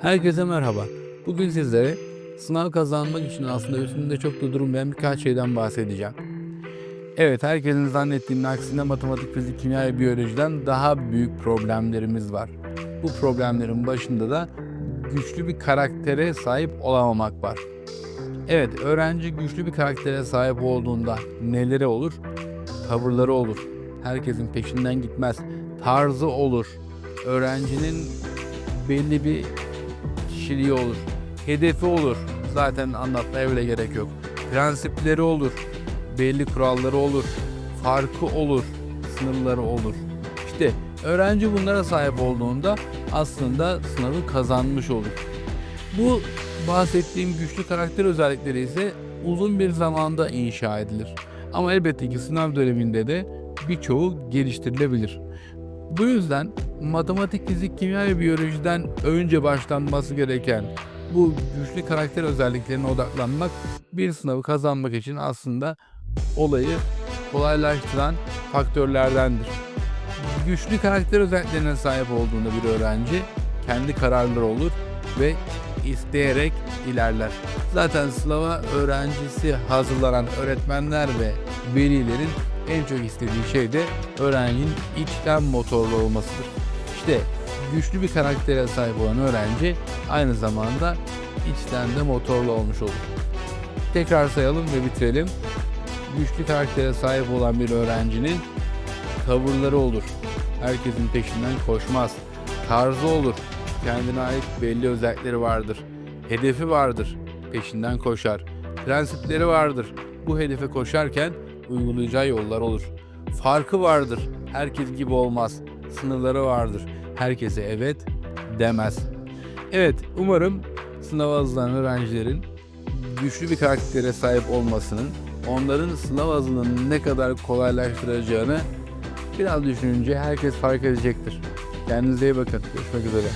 Herkese merhaba. Bugün sizlere sınav kazanmak için aslında üstünde çok da durmayan birkaç şeyden bahsedeceğim. Evet, herkesin zannettiğinin aksine matematik, fizik, kimya ve biyolojiden daha büyük problemlerimiz var. Bu problemlerin başında da güçlü bir karaktere sahip olamamak var. Evet, öğrenci güçlü bir karaktere sahip olduğunda neleri olur? Tavırları olur. Herkesin peşinden gitmez. Tarzı olur. Öğrencinin belli bir kişiliği olur. Hedefi olur. Zaten anlatmaya bile gerek yok. Prensipleri olur. Belli kuralları olur. Farkı olur. Sınırları olur. İşte öğrenci bunlara sahip olduğunda aslında sınavı kazanmış olur. Bu bahsettiğim güçlü karakter özellikleri ise uzun bir zamanda inşa edilir. Ama elbette ki sınav döneminde de birçoğu geliştirilebilir. Bu yüzden matematik, fizik, kimya ve biyolojiden önce başlanması gereken bu güçlü karakter özelliklerine odaklanmak bir sınavı kazanmak için aslında olayı kolaylaştıran faktörlerdendir. Güçlü karakter özelliklerine sahip olduğunda bir öğrenci kendi kararları olur ve isteyerek ilerler. Zaten sınava öğrencisi hazırlanan öğretmenler ve velilerin en çok istediği şey de öğrencinin içten motorlu olmasıdır. İşte güçlü bir karaktere sahip olan öğrenci aynı zamanda içten de motorlu olmuş olur. Tekrar sayalım ve bitirelim. Güçlü karaktere sahip olan bir öğrencinin tavırları olur. Herkesin peşinden koşmaz. Tarzı olur. Kendine ait belli özellikleri vardır. Hedefi vardır. Peşinden koşar. Prensipleri vardır. Bu hedefe koşarken uygulayacağı yollar olur. Farkı vardır. Herkes gibi olmaz. Sınırları vardır. Herkese evet demez. Evet, umarım sınava hazırlanan öğrencilerin güçlü bir karaktere sahip olmasının onların sınav hazırlığını ne kadar kolaylaştıracağını biraz düşününce herkes fark edecektir. Kendinize iyi bakın. Görüşmek üzere.